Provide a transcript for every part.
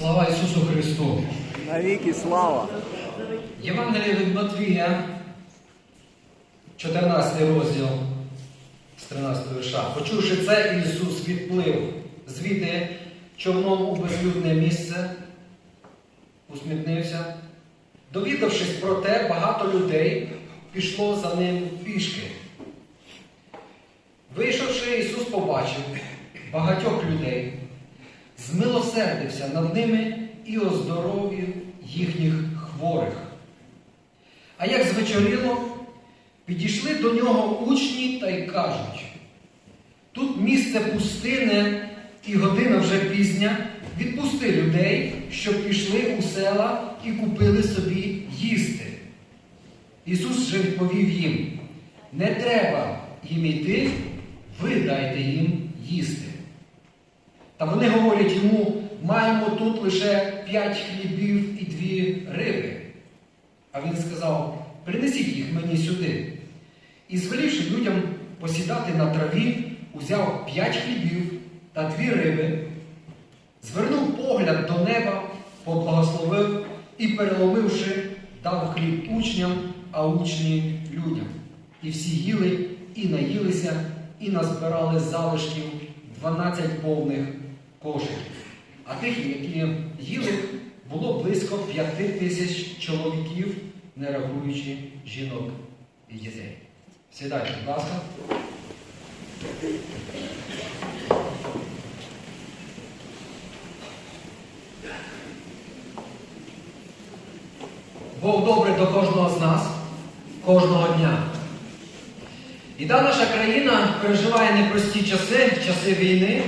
Слава Ісусу Христу! Навіки слава! Євангеліє від Матвія, 14 розділ з 13 вірша. Почувши це, Ісус відплив звідти човном у безлюдне місце, усмітнився. Довідавшись про те, багато людей пішло за ним пішки. Вийшовши, Ісус побачив багатьох людей, змилосердився над ними і оздоровив їхніх хворих. А як звечоріло, підійшли до нього учні та й кажуть, тут місце пустине і година вже пізня, відпусти людей, щоб пішли у села і купили собі їсти. Ісус же відповів їм, не треба їм йти, ви дайте їм їсти. Та вони говорять йому, маємо тут лише п'ять хлібів і дві риби. А він сказав, принесіть їх мені сюди. І звелівши людям посідати на траві, узяв п'ять хлібів та дві риби, звернув погляд до неба, поблагословив і, переломивши, дав хліб учням, а учні людям. І всі їли і наїлися, і назбирали залишків 12 повних кошиків. А тих, які їли, було близько п'яти тисяч чоловіків, не рахуючи жінок і дітей. Сідайте, будь ласка. Бог добрий до кожного з нас, кожного дня. І та наша країна переживає непрості часи, часи війни,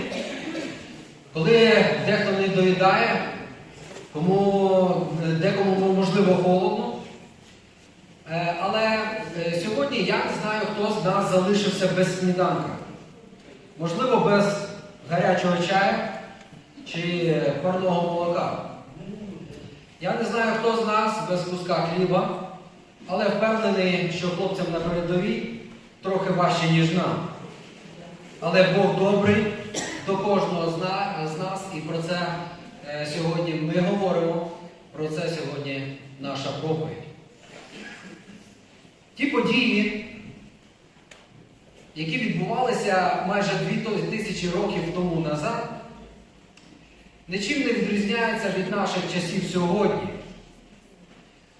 коли дехто не доїдає, кому декому можливо холодно. Е, Але е, сьогодні я не знаю, хто з нас залишився без сніданка. Можливо, без гарячого чаю чи парного молока. Я не знаю, хто з нас без куска хліба, але впевнений, що хлопцям на передовій трохи важче, ніж нам. Але Бог добрий до кожного з нас, і про це е, сьогодні ми говоримо, про це сьогодні наша проповідь. Ті події, які відбувалися майже дві тисячі років тому назад, нічим не відрізняються від наших часів сьогодні.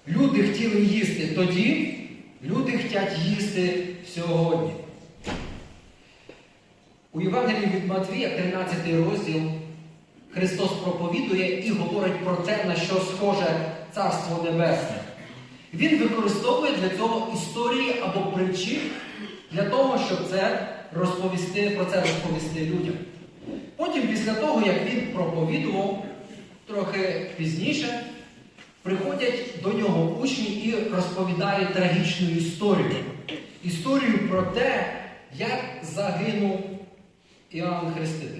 Люди хотіли їсти тоді, люди хочуть їсти сьогодні. У Євангелії від Матвія, 13 розділ, Христос проповідує і говорить про те, на що схоже Царство Небесне. Він використовує для цього історії або причин для того, щоб це розповісти, про це розповісти людям. Потім, після того, як він проповідував, трохи пізніше, приходять до нього учні і розповідають трагічну історію. Історію про те, як загинув Іоанн Хреститель.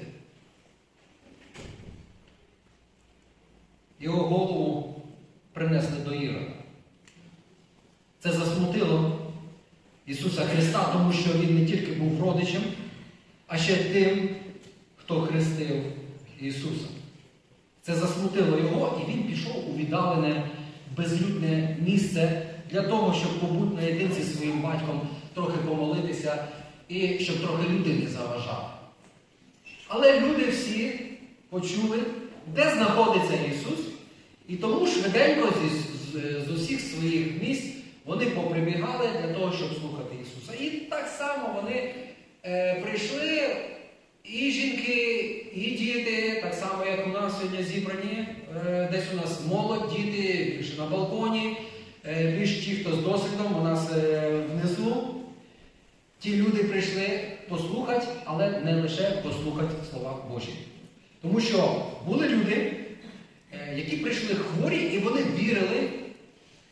Його голову принесли до Ірода. Це засмутило Ісуса Христа, тому що Він не тільки був родичем, а ще тим, хто хрестив Ісуса. Це засмутило його, і він пішов у віддалене безлюдне місце для того, щоб побути наєдинці зі своїм батьком, трохи помолитися і щоб трохи люди не заважали. Але люди всі почули, де знаходиться Ісус, і тому швиденько зі, з, з усіх своїх місць вони поприбігали для того, щоб слухати Ісуса. І так само вони е, прийшли і жінки, і діти, так само, як у нас сьогодні зібрані, е, десь у нас молодь, діти більше на балконі, е, більш ті, хто з досвідом, у нас е, внизу. Ті люди прийшли послухати, але не лише послухати слова Божі. Тому що були люди, е, які прийшли хворі, і вони вірили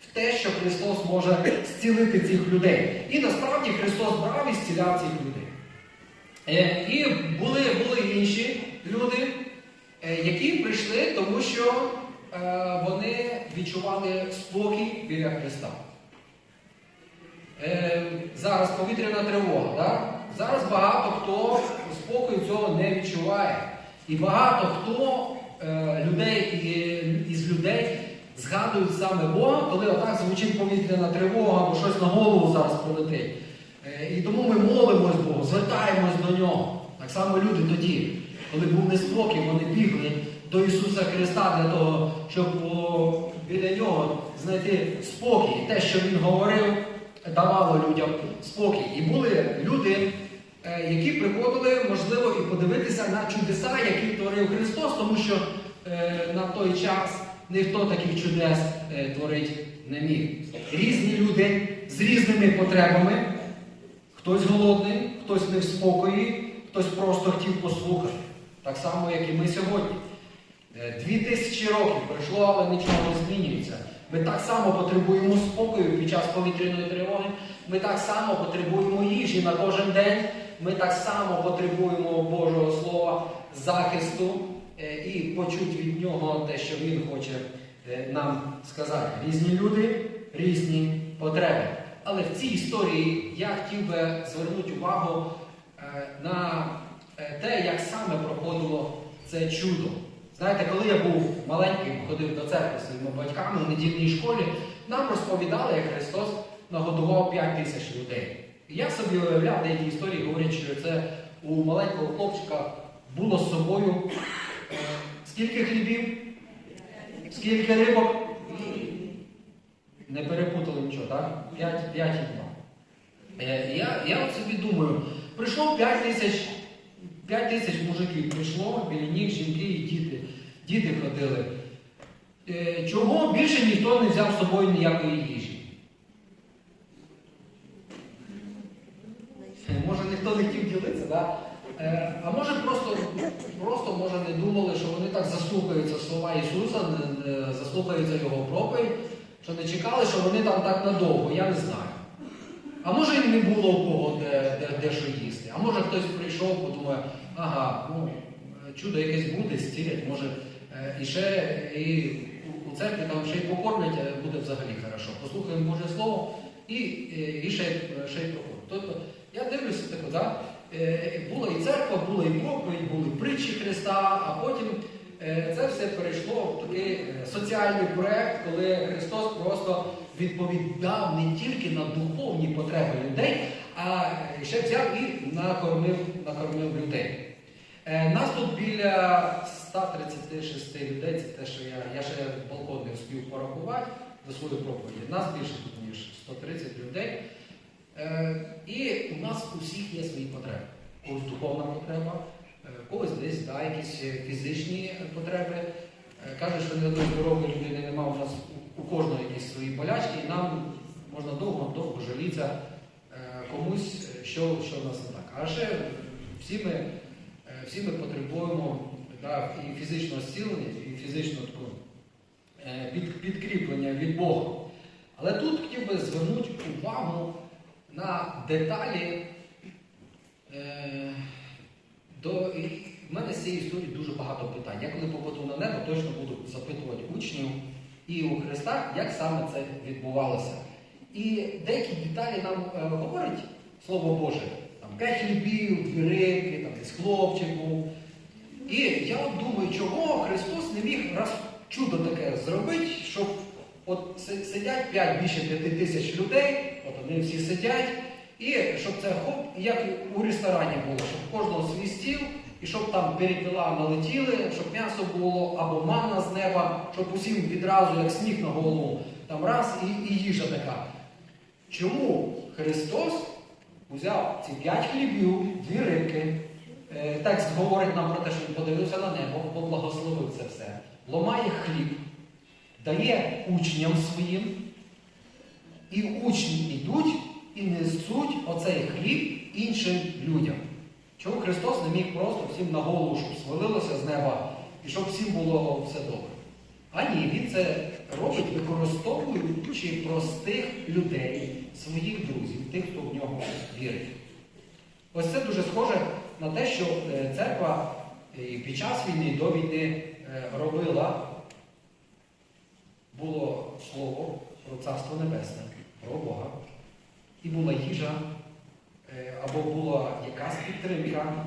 в те, що Христос може зцілити цих людей. І насправді Христос брав і зціляв цих людей. Е, І були, були інші люди, е, які прийшли, тому що вони відчували спокій біля Христа. Е, Зараз повітряна тривога. Да? Зараз багато хто спокою цього не відчуває. І багато хто е, людей із людей згадують саме Бога, коли отак звучить повітряна тривога або щось на голову зараз прилетить. Е, І тому ми молимось Богу, звертаємось до нього. Так само люди тоді, коли був неспокій, вони бігли до Ісуса Христа для того, щоб біля нього знайти спокій. Те, що Він говорив, давало людям спокій. І були люди, е, які приходили, можливо, і подивитися на чудеса, які творив Христос, тому що е, на той час ніхто таких чудес е, творить не міг. Різні люди з різними потребами. Хтось голодний, хтось не в спокої, хтось просто хотів послухати. Так само, як і ми сьогодні. Дві тисячі років пройшло, але нічого не змінюється. Ми так само потребуємо спокою під час повітряної тривоги. Ми так само потребуємо їжі на кожен день. Ми так само потребуємо Божого Слова, захисту е, і почуть від нього те, що Він хоче е, нам сказати. Різні люди, різні потреби. Але в цій історії я хотів би звернути увагу е, на те, як саме проходило це чудо. Знаєте, коли я був маленьким, ходив до церкви своїми батьками в недільній школі, нам розповідали, як Христос нагодував 5 тисяч людей. І я собі уявляв деякі історії, говорять, що це у маленького хлопчика було з собою е, скільки хлібів, скільки рибок. Не перепутали нічого, так? 5, 5 і 2. Е, Я, я от собі думаю, прийшло 5 тисяч, 5 тисяч мужиків прийшло, біля них жінки і діти. Діти ходили. Е, Чого більше ніхто не взяв з собою ніякої їжі? Е, Може ніхто не хотів ділитися, да? Е, а може просто, просто може не думали, що вони так заслухаються слова Ісуса, заслухаються Його проповідь, що не чекали, що вони там так надовго, я не знаю. А може і не було у кого де, де, де що їсти. А може хтось прийшов, подумає, ага, ну, чудо якесь буде, стілять, може і ще і у- церкві там ще й покормлять, е, буде взагалі хорошо. Послухаємо Боже Слово і, е, і ще, ще й проходить. Тобто я дивлюся тако, да? е, була і церква, була і проповідь, були притчі Христа, а потім е, це все перейшло в такий е, соціальний проєкт, коли Христос просто відповідав не тільки на духовні потреби людей, а ще взяв і накормив, накормив людей. Е, Нас тут біля 136 людей, це те, що я, я ще балкон не встиг порахувати за свою проповідь. Нас більше тут, ніж 130 людей. Е, І у нас у всіх є свої потреби. Когось духовна потреба, е, когось десь да, якісь фізичні потреби. Е, Каже, що ні одної здорової людини немає, у нас у- кожного якісь свої болячки, і нам можна довго-довго жалітися е, комусь, що, що в нас не так. А ще всі ми, всі ми потребуємо да, і фізичного зцілення, і фізичного такого е, під, підкріплення від Бога. Але тут хотів би звернути увагу на деталі. Е, до, і в мене з цієї історії дуже багато питань. Я коли попаду на небо, точно буду запитувати учнів і у Христа, як саме це відбувалося. І деякі деталі нам е, говорить Слово Боже. Там п'ять хлібів, дві рибки, там десь хлопчик був. І я от думаю, чого Христос не міг раз чудо таке зробити, щоб от сидять 5 більше 5 тисяч людей, от вони всі сидять, і щоб це хоп, як у ресторані було, щоб кожного свій стіл, і щоб там перепіла налетіли, щоб м'ясо було або манна з неба, щоб усім відразу, як сніг на голову, там раз і, і їжа така. Чому Христос взяв ці п'ять хлібів, дві рибки? Е, Текст говорить нам про те, що він подивився на небо, поблагословив це все, ломає хліб, дає учням своїм, і учні йдуть і несуть оцей хліб іншим людям. Чому Христос не міг просто всім на голову, щоб свалилося з неба і щоб всім було все добре? А ні, він це робить, використовуючи простих людей, своїх друзів, тих, хто в нього вірить. Ось це дуже схоже на те, що е, церква під час війни, до війни е, робила. Було слово про Царство Небесне, про Бога. І була їжа, е, або була якась підтримка,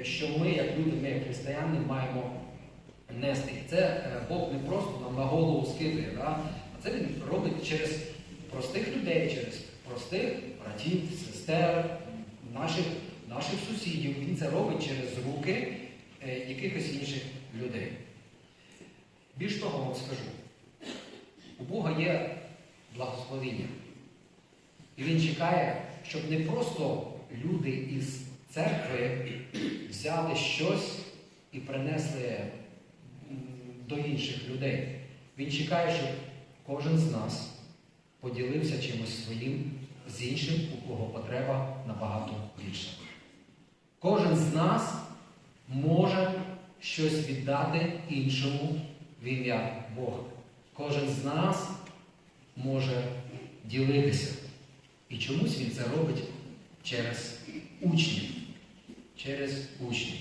е, що ми, як люди, ми, як християни, маємо нести. Це е, Бог не просто нам на голову скидує, да? а це він робить через простих людей, через простих братів, сестер, наших, наших сусідів. Він це робить через руки е, якихось інших людей. Більш того вам скажу, у Бога є благословіння. І він чекає, щоб не просто люди із церкви взяли щось і принесли до інших людей. Він чекає, щоб кожен з нас поділився чимось своїм з іншим, у кого потреба набагато більша. Кожен з нас може щось віддати іншому в ім'я Бога. Кожен з нас може ділитися. І чомусь він це робить через учнів. Через учнів.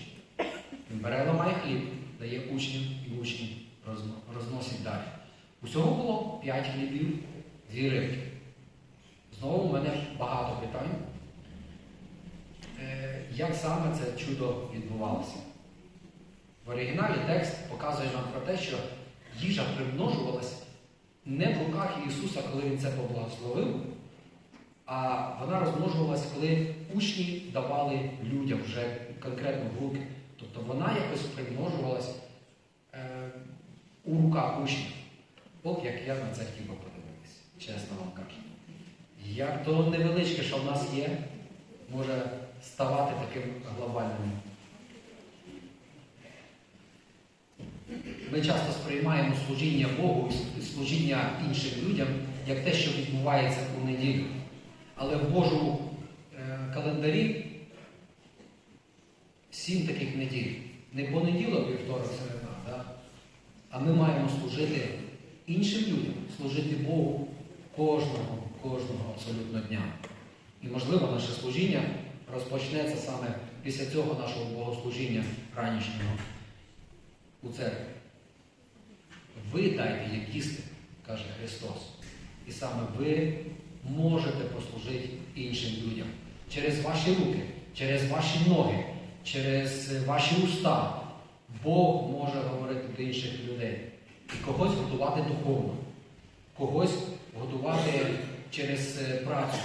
Він бере ламає хліб, дає учням і учні розносить далі. Усього було 5 хлібів, дві рибки. Знову в мене багато питань. Е, Як саме це чудо відбувалося? В оригіналі текст показує нам про те, що їжа примножувалась не в руках Ісуса, коли Він це поблагословив, а вона розмножувалась, коли учні давали людям вже конкретно в руки. Тобто вона якось примножувалась е, у руках учнів. Бог, як я на це би подивитися, чесно вам кажу. Як то невеличке, що в нас є, може ставати таким глобальним. Ми часто сприймаємо служіння Богу і служіння іншим людям як те, що відбувається у неділю. Але в Божому е, календарі сім таких неділь. Не понеділок, вівторок, середа, да? а ми маємо служити іншим людям, служити Богу кожного, кожного абсолютно дня. І можливо наше служіння розпочнеться саме після цього нашого богослужіння ранішнього у церкві. Ви дайте як їсти, каже Христос. І саме ви можете послужити іншим людям через ваші руки, через ваші ноги, через ваші уста. Бог може говорити до інших людей і когось готувати духовно, когось готувати через е, працю.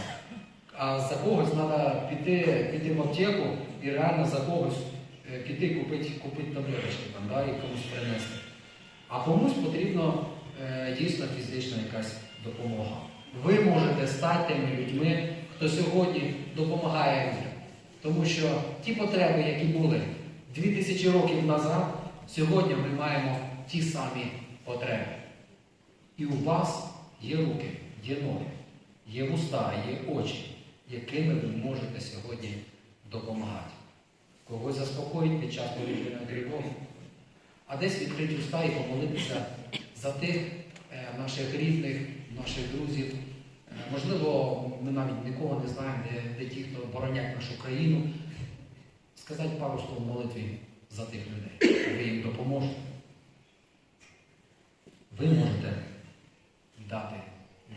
А за когось треба піти, піти в аптеку і реально за когось е, піти купити, купити таблеточки там, да, і комусь принести. А комусь потрібно е, дійсно фізична якась допомога. Ви можете стати тими людьми, хто сьогодні допомагає людям. Тому що ті потреби, які були 2000 років назад, сьогодні ми маємо ті самі потреби. І у вас є руки, є ноги, є вуста, є очі, якими ви можете сьогодні допомагати. Когось заспокоїть під час повітряної тривоги, а десь відкрити уста і помолитися за тих е, наших рідних, наших друзів. Е, Можливо, ми навіть нікого не знаємо, де, де ті, хто боронять нашу країну. Сказати пару слов молитві за тих людей. Ви їм допоможете. Ви можете дати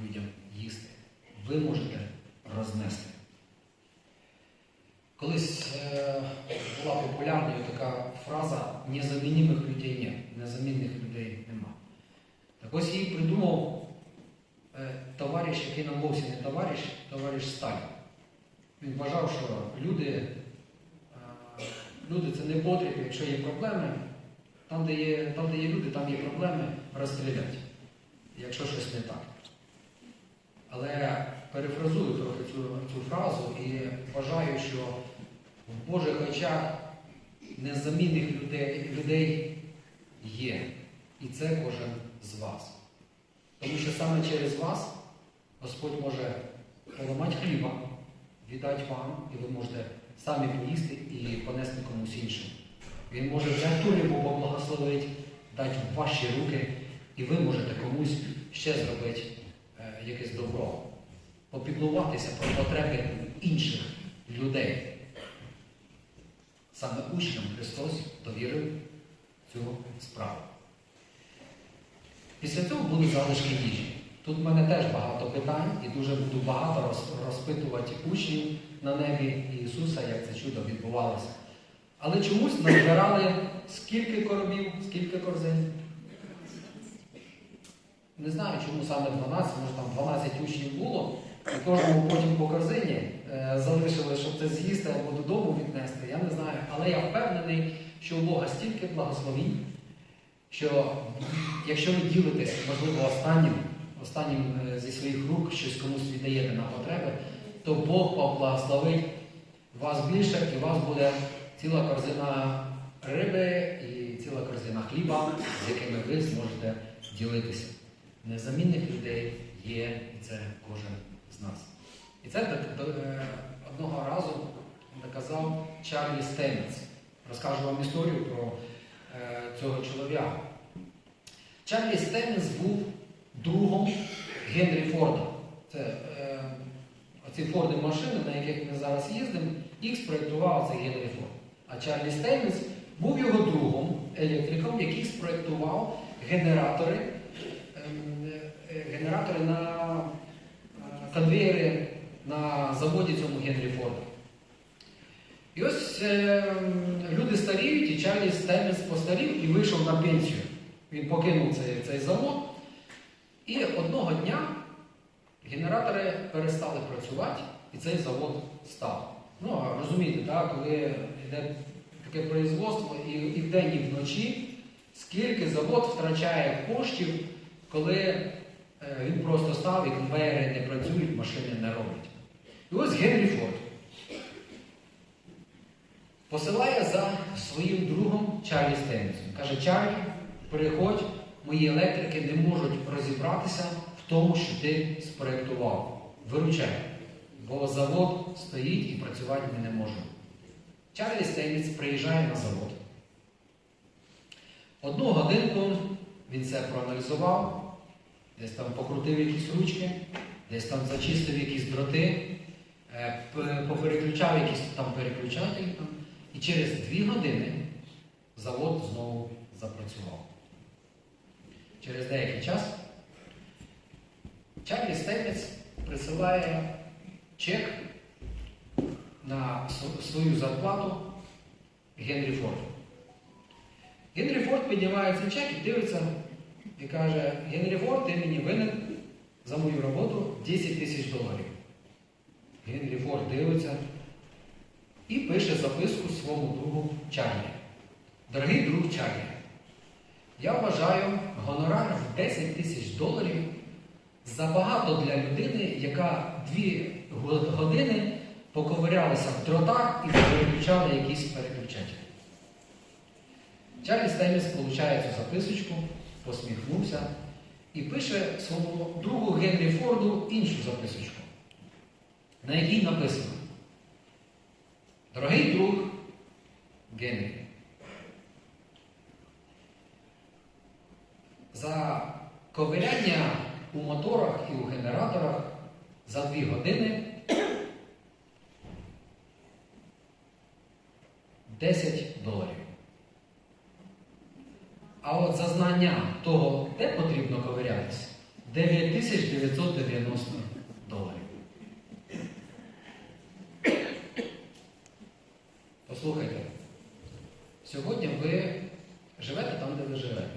людям їсти. Ви можете рознести. Колись е, була популярною така фраза незамінних людей ні, незамінних людей нема. Так ось її придумав е, товариш, який нам вовсі не товариш, товариш Сталін. Він вважав, що люди, е, люди це не потріб, якщо є проблеми, там де є, там, де є люди, там є проблеми, розстрілять, якщо щось не так. Але перефразую трохи цю, цю фразу і вважаю, що в Божих очах незамінних людей, людей є. І це кожен з вас. Тому що саме через вас Господь може поламати хліба, віддати вам, і ви можете самі поїсти і понести комусь іншому. Він може ту рибу поблагословити, дати в ваші руки, і ви можете комусь ще зробити е, якесь добро, попіклуватися про потреби інших людей. Саме учням Христос довірив цю справу. Після цього були залишки їжі. Тут в мене теж багато питань і дуже буду багато роз- розпитувати учнів на небі Ісуса, як це чудо відбувалося. Але чомусь назбирали скільки коробів, скільки корзин. Не знаю, чому саме 12, може там 12 учнів було, кожному потім по корзині е, залишили, щоб це з'їсти або додому віднести. Я не знаю. Але я впевнений, що у Бога стільки благословінь, що якщо ви ділитесь, можливо, останнім, останнім е, зі своїх рук щось комусь віддаєте на потреби, то Бог поблагословить вас більше, і у вас буде ціла корзина риби і ціла корзина хліба, з якими ви зможете ділитися. Незамінних людей є, це кожен нас. І це е, одного разу доказав Чарлі Стейнс. Розкажу вам історію про е, цього чоловіка. Чарлі Стейнс був другом Генрі Форда. Це е, Форди машини, на яких ми зараз їздимо, їх спроєктував цей Генрі Форд. А Чарлі Стейнс був його другом, електриком, який спроєктував генератори, ем, е, генератори на конвеєри на заводі цьому Генрі Форда. І ось е, люди старіють, і Чарлі Стейнс постарів і вийшов на пенсію. Він покинув цей, цей завод. І одного дня генератори перестали працювати, і цей завод став. Ну, розумієте, так, коли йде таке производство і, і вдень, і вночі, скільки завод втрачає коштів, коли він просто став і конвейери не працюють, машини не роблять. І ось Генрі Форд посилає за своїм другом Чарлі Стейнсом. Каже, Чарлі, переходь, мої електрики не можуть розібратися в тому, що ти спроєктував. Виручай, бо завод стоїть і працювати ми не можемо. Чарлі Стейнець приїжджає на завод. Одну годинку він це проаналізував, десь там покрутив якісь ручки, десь там зачистив якісь дроти, е, попереключав якісь там переключателі. Там, і через дві години завод знову запрацював. Через деякий час Чарлі Стейнець присилає чек на свою зарплату Генрі Форду. Генрі Форд піднімає цей чек і дивиться і каже, Генрі Форд, ти мені винен за мою роботу 10 тисяч доларів. Генрі Форд дивиться і пише записку своєму другу Чарлі. Дорогий друг Чарлі, я вважаю гонорар в 10 тисяч доларів забагато для людини, яка дві години поковирялася в дротах і переключала якісь переключателі. Чарлі Стейнс получає цю записочку, посміхнувся і пише своєму другу Генрі Форду іншу записочку, на якій написано Дорогий друг Генрі, за ковиряння у моторах і у генераторах за дві години 10 доларів. А от за знання того, де потрібно ковирятися, 9990 доларів. Послухайте, сьогодні ви живете там, де ви живете,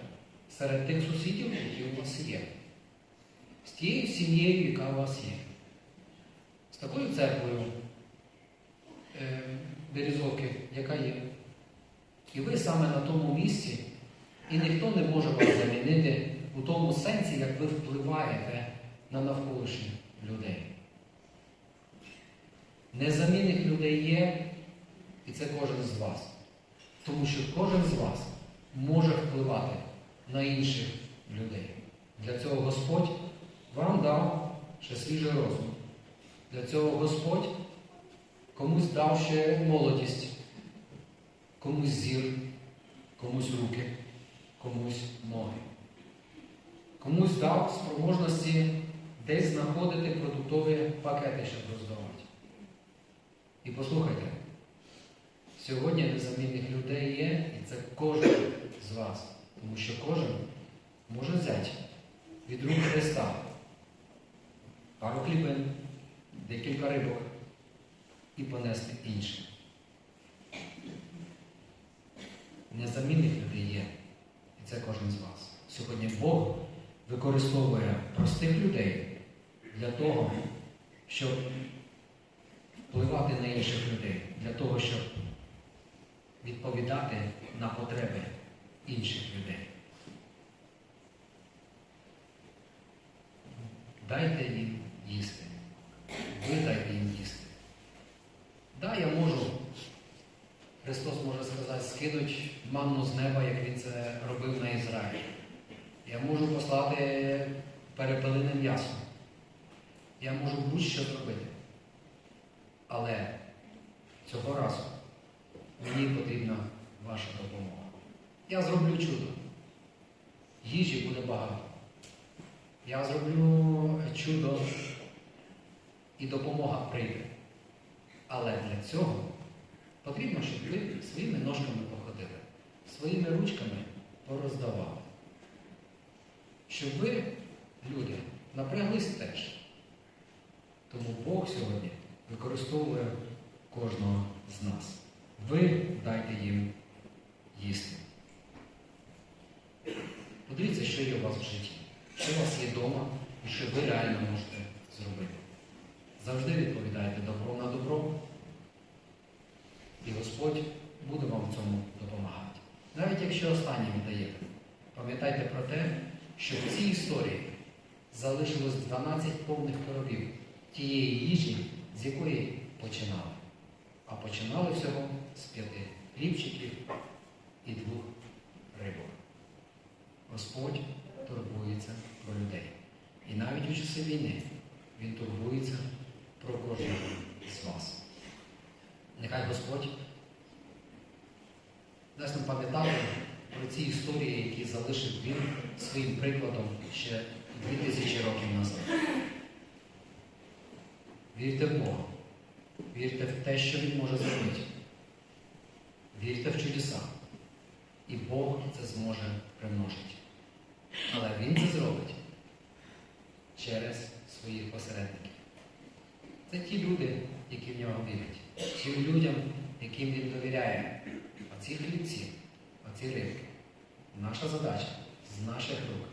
серед тих сусідів, які у вас є, з тією сім'єю, яка у вас є, з такою церквою е, Березовки, яка є. І ви саме на тому місці, і ніхто не може вас замінити у тому сенсі, як ви впливаєте на навколишніх людей. Незамінних людей є, і це кожен з вас. Тому що кожен з вас може впливати на інших людей. Для цього Господь вам дав ще свіжий розум. Для цього Господь комусь дав ще молодість, комусь зір, комусь руки, комусь ноги. Комусь дав спроможності десь знаходити продуктові пакети, щоб роздавати. І послухайте, сьогодні незамінних людей є, і це кожен з вас. Тому що кожен може взяти від рук Христа пару хлібин, декілька рибок і понести іншим. незамінних людей є. Це кожен з вас. Сьогодні Бог використовує простих людей для того, щоб впливати на інших людей, для того, щоб відповідати на потреби інших людей. Дайте їм їсти. Ви дайте їм їсти. Да, я можу, Христос може сказати, скинуть манну з неба, як Він це робив на Ізраїль. Я можу послати перепелене м'ясо. Я можу будь-що зробити. Але цього разу мені потрібна ваша допомога. Я зроблю чудо. Їжі буде багато. Я зроблю чудо і допомога прийде. Але для цього потрібно, щоб ви своїми ножками своїми ручками пороздавали. Щоб ви, люди, напряглись теж. Тому Бог сьогодні використовує кожного з нас. Ви дайте їм їсти. Подивіться, що є у вас в житті, що у вас є вдома і що ви реально можете зробити. Завжди відповідайте добро на добро, і Господь буде вам в цьому допомагати. Якщо останнє ви пам'ятайте про те, що в цій історії залишилось 12 повних коробів тієї їжі, з якої починали. А починали всього з п'яти хлібчиків і двох рибок. Господь турбується про людей. І навіть у часи війни Він турбується про кожного з вас. Нехай Господь дасть нам пам'ятати про ці історії, які залишив Він своїм прикладом ще 2000 років назад. Вірте в Бога. Вірте в те, що Він може зробити. Вірте в чудеса. І Бог це зможе примножити. Але Він це зробить через своїх посередників. Це ті люди, які в нього вірять. Тим людям, яким він довіряє. Оці хлібці, оці рибки. Наша задача з наших рук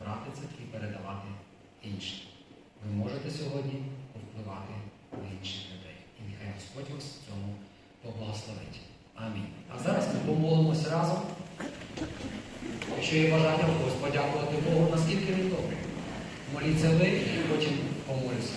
брати це і передавати іншим. Ви можете сьогодні впливати на інших людей. І нехай Господь вас в цьому поблагословить. Амінь. А зараз ми помолимося разом. Якщо є бажання когось подякувати Богу, наскільки він добрий. Моліться ви і потім помолюся.